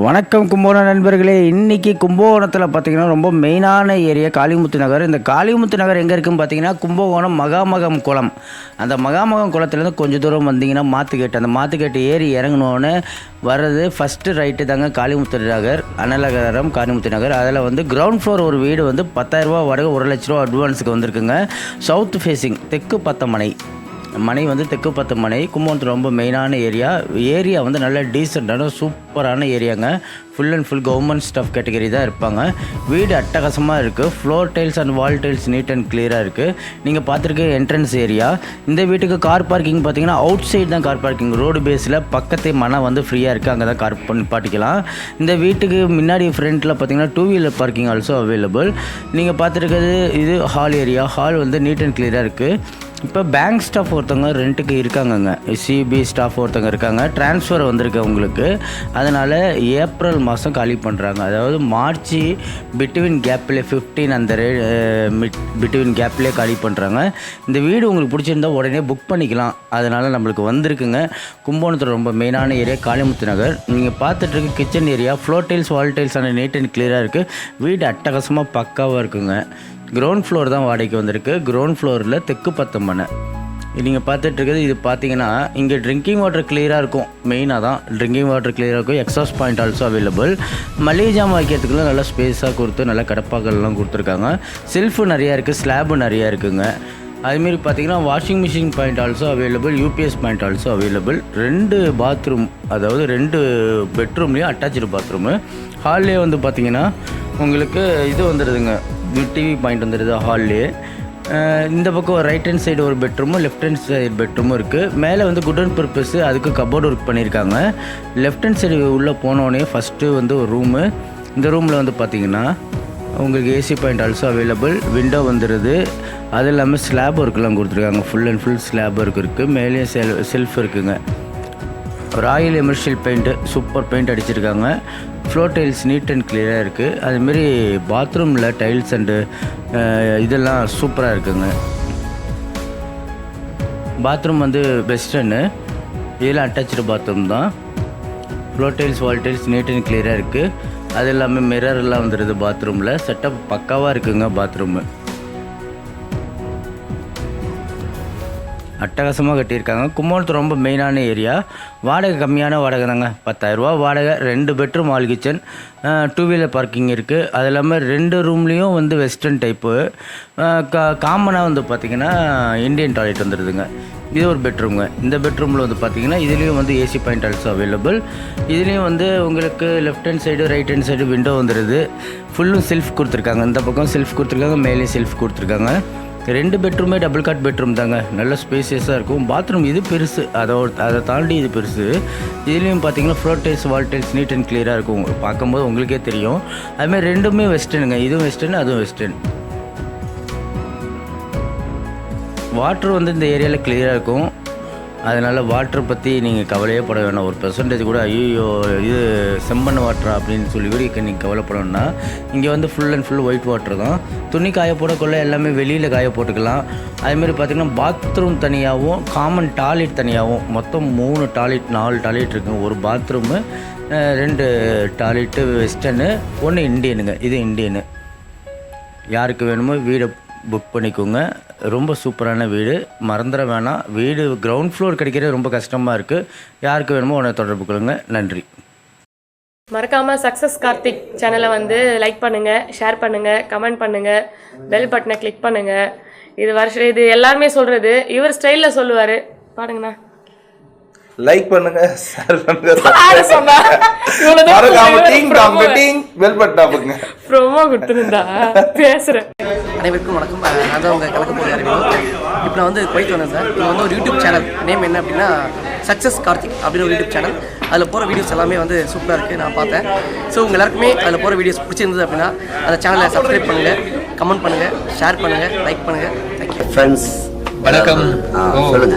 வணக்கம் கும்பகோணம் நண்பர்களே. இன்றைக்கி கும்பகோணத்தில் பார்த்தீங்கன்னா ரொம்ப மெயினான ஏரியா காளிமுத்து நகர். இந்த காளிமுத்து நகர் எங்கே இருக்குன்னு பார்த்தீங்கன்னா கும்பகோணம் மகாமகம் குளம். அந்த மகாமகம் குளத்துலேருந்து கொஞ்சம் தூரம் வந்தீங்கன்னா மாத்துக்கேட்டு. அந்த மாத்துக்கேட்டு ஏறி இறங்கினோன்னு வர்றது ஃபஸ்ட்டு ரைட்டு தாங்க காளிமுத்து நகர் அனலகரம் காளிமுத்து நகர். அதில் வந்து கிரவுண்ட் ஃப்ளோர் ஒரு வீடு வந்து பத்தாயிரரூபா வாடகை ஒரு லட்ச ரூபா அட்வான்ஸுக்கு வந்திருக்குங்க. சவுத் ஃபேஸிங் தெற்கு பத்தமனை. மனை வந்து தெற்கு பத்து மனை கும்பகோணத்தில் ரொம்ப மெயினான ஏரியா ஏரியா வந்து நல்ல டீசெண்டான சூப்பரான ஏரியாங்க full and full government staff category தான் இருப்பாங்க. வீடு அட்டகாசமாக இருக்குது floor tiles and wall tiles neat and கிளியராக இருக்குது நீங்கள் பார்த்துருக்க என்ட்ரன்ஸ் ஏரியா இந்த வீட்டுக்கு கார் பார்க்கிங் பார்த்தீங்கன்னா அவுட் சைடு தான் கார் பார்க்கிங் ரோடு பேஸில் பக்கத்தே மனம் வந்து ஃப்ரீயாக இருக்குது அங்கே தான் கார் பண்ணி பாட்டிக்கலாம். இந்த வீட்டுக்கு முன்னாடி ஃப்ரண்ட்டில் பார்த்தீங்கன்னா two wheeler parking also available நீங்கள் பார்த்துருக்கிறது இது ஹால் ஏரியா ஹால் வந்து நீட் அண்ட் கிளியராக இருக்குது இப்போ பேங்க் ஸ்டாஃப் ஒருத்தவங்க ரெண்ட்டுக்கு இருக்காங்கங்க. சிபி ஸ்டாஃப் ஒருத்தவங்க இருக்காங்க. ட்ரான்ஸ்ஃபர் வந்திருக்கு உங்களுக்கு அதனால் ஏப்ரல் மாதம் காலி பண்ணுறாங்க அதாவது மார்ச் பிட்வீன் கேப்பில் ஃபிஃப்டீன் அந்த ரே பிட்வீன் கேப்லேயே காலி பண்ணுறாங்க இந்த வீடு உங்களுக்கு பிடிச்சிருந்தா உடனே புக் பண்ணிக்கலாம். அதனால் நம்மளுக்கு வந்திருக்குங்க. கும்பகோணத்தில் ரொம்ப மெயினான ஏரியா காளிமுத்து நகர். நீங்கள் பார்த்துட்ருக்க kitchen area floor tiles wall tiles ஆனால் நீட் அண்ட் கிளியராக இருக்குது வீடு அட்டகாசமாக பக்காவாக இருக்குங்க. கிரவுண்ட் ஃப்ளோர் தான் வாடகைக்கு வந்திருக்கு. கிரவுண்ட் ஃப்ளோரில் தெற்கு பத்தம்பனை நீங்கள் பார்த்துட்ருக்கிறது இது பார்த்தீங்கன்னா இங்கே ட்ரிங்கிங் வாட்டர் கிளியராக இருக்கும். மெயினாக தான் ட்ரிங்கிங் வாட்டர் கிளியராக இருக்கும். எக்ஸாஸ்ட் பாயிண்ட் ஆல்சோ அவைலபிள் மளிகை ஜாமான் வைக்கிறதுக்குலாம் நல்லா ஸ்பேஸாக கொடுத்து நல்லா கடப்பாக்கள்லாம் கொடுத்துருக்காங்க. செல்ஃபு நிறையா இருக்குது ஸ்லாபு நிறையா இருக்குங்க. அதுமாரி பார்த்தீங்கன்னா washing machine point also available UPS point also available ரெண்டு பாத்ரூம் அதாவது ரெண்டு பெட்ரூம்லேயும் அட்டாச்சு பாத்ரூமு ஹால்லே வந்து பார்த்தீங்கன்னா உங்களுக்கு இது வந்துடுதுங்க. டிவி பாயிண்ட் வந்துடுது ஹால்லே இந்த பக்கம் ரைட் ஹேண்ட் சைடு ஒரு பெட்ரூமும் லெஃப்ட் ஹேண்ட் சைடு பெட்ரூமும் இருக்குது மேலே வந்து குட் அண்ட் பர்பஸ் அதுக்கு கபோர்டு ஒர்க் பண்ணியிருக்காங்க லெஃப்ட் ஹேண்ட் சைடு உள்ளே போனோடனே ஃபஸ்ட்டு வந்து ஒரு ரூமு இந்த ரூமில் வந்து பார்த்தீங்கன்னா உங்களுக்கு AC point also available window வந்துடுது அது இல்லாமல் ஸ்லாப் ஒர்க்கெலாம் கொடுத்துருக்காங்க. Full and full slab work இருக்குது மேலேயும் செல் செல்ஃப் இருக்குங்க. Royal emulsion paint super paint அடிச்சிருக்காங்க. ஃப்ளோர் டைல்ஸ் நீட் அண்ட் கிளியராக இருக்குது அதுமாரி பாத்ரூமில் டைல்ஸ் அண்டு இதெல்லாம் சூப்பராக இருக்குங்க. பாத்ரூம் வந்து வெஸ்டர்னு இதெல்லாம் அட்டாச்சு பாத்ரூம் தான். Floor tiles wall tiles neat and கிளியராக இருக்குது அது எல்லாமே மிரர்லாம் வந்துடுது பாத்ரூமில் செட்டப் பக்காவாக இருக்குங்க பாத்ரூமு அட்டகாசமாக கட்டியிருக்காங்க. கும்பகோணத்து ரொம்ப மெயினான ஏரியா வாடகை கம்மியான வாடகை தாங்க. பத்தாயிரரூபா வாடகை ரெண்டு bedroom hall kitchen two wheeler parking இருக்குது அது இல்லாமல் ரெண்டு ரூம்லேயும் வந்து வெஸ்டர்ன் டைப்பு கா காமனாக வந்து பார்த்திங்கன்னா இந்தியன் டாய்லெட் வந்துடுதுங்க இது ஒரு பெட்ரூமுங்க இந்த பெட்ரூமில் வந்து பார்த்தீங்கன்னா இதுலேயும் வந்து ஏசி பாயிண்ட் ஆல்சோ அவைலபிள் இதுலேயும் வந்து உங்களுக்கு left hand side right hand side window வந்துடுது ஃபுல்லும் செல்ஃப் கொடுத்துருக்காங்க. இந்த பக்கம் செல்ஃப் கொடுத்துருக்காங்க மேலேயும் செல்ஃப் கொடுத்துருக்காங்க. ரெண்டு பெட்ரூமே டபுள் காட் பெட்ரூம் தாங்க. நல்ல ஸ்பேசியஸாக இருக்கும். பாத்ரூம் இது பெருசு. அதோட அதை தாண்டி இது பெருசு. இதுலேயும் பார்த்தீங்கன்னா floor tiles wall tiles neat and கிளியராக இருக்கும். பார்க்கும்போது உங்களுக்கே தெரியும். அதுமாதிரி ரெண்டுமே வெஸ்டர்னுங்க இதுவும் வெஸ்டர்ன் அதுவும் வெஸ்டர்ன் வாட்ரு வந்து இந்த ஏரியாவில் கிளியராக இருக்கும். அதனால் வாட்டரை பற்றி நீங்கள் கவலையே பட வேணாம். ஒரு பெர்சன்டேஜ் கூட ஐயோ இது செம்மண் வாட்டரா அப்படின்னு சொல்லி கூட நீங்கள் கவலைப்படணும்னா இங்கே வந்து full and full white water தான். துணி காய போடக்குள்ள எல்லாமே வெளியில் காய போட்டுக்கலாம். அதுமாரி பார்த்திங்கன்னா பாத்ரூம் தனியாகவும் காமன் டாய்லெட் தனியாகவும் மொத்தம் மூணு டாய்லெட் நாலு டாய்லெட் இருக்குங்க. ஒரு பாத்ரூமு ரெண்டு டாய்லெட்டு வெஸ்டர்னு ஒன்று இந்தியனுங்க இது இந்தியனு யாருக்கு வேணுமோ வீடை புக் பண்ணிக்கோங்க. ரொம்ப சூப்பரான வீடு. மறந்துட வேணாம். வீடு கிரவுண்ட் ஃப்ளோர் கிடைக்கிறது ரொம்ப கஷ்டமாக இருக்குது யாருக்கு வேணுமோ உடனே தொடர்பு கொள்ளுங்க. நன்றி. மறக்காம சக்ஸஸ் கார்த்திக் சேனலை வந்து லைக் பண்ணுங்க ஷேர் பண்ணுங்க கமெண்ட் பண்ணுங்க பெல் பட்டனை கிளிக் பண்ணுங்க. இது வருஷம் இது எல்லாருமே சொல்றது. இவர் ஸ்டைலில் சொல்லுவாரு. பாருங்கண்ணா லைக் பண்ணுங்க ஷேர் பண்ணுங்க அனைவருக்கும் வணக்கம். நான் தான் உங்கள் கலக்க போகிற இப்போ நான் வந்து குவைத் வந்தேன் சார். இது வந்து ஒரு யூடியூப் சேனல். நேம் என்ன அப்படின்னா சக்ஸஸ் கார்த்திக் அப்படின்னு ஒரு யூடியூப் சேனல். அதில் போகிற வீடியோஸ் எல்லாமே வந்து சூப்பராக இருக்குது நான் பார்த்தேன். ஸோ உங்கள் எல்லாருக்குமே அதில் போகிற வீடியோஸ் பிடிச்சிருந்தது அப்படின்னா அந்த சேனலை சப்ஸ்கிரைப் பண்ணுங்கள் கமெண்ட் பண்ணுங்கள் ஷேர் பண்ணுங்கள் லைக் பண்ணுங்கள் தேங்க்யூ ஃப்ரெண்ட்ஸ் வணக்கம். ஓ. சொல்லுங்க.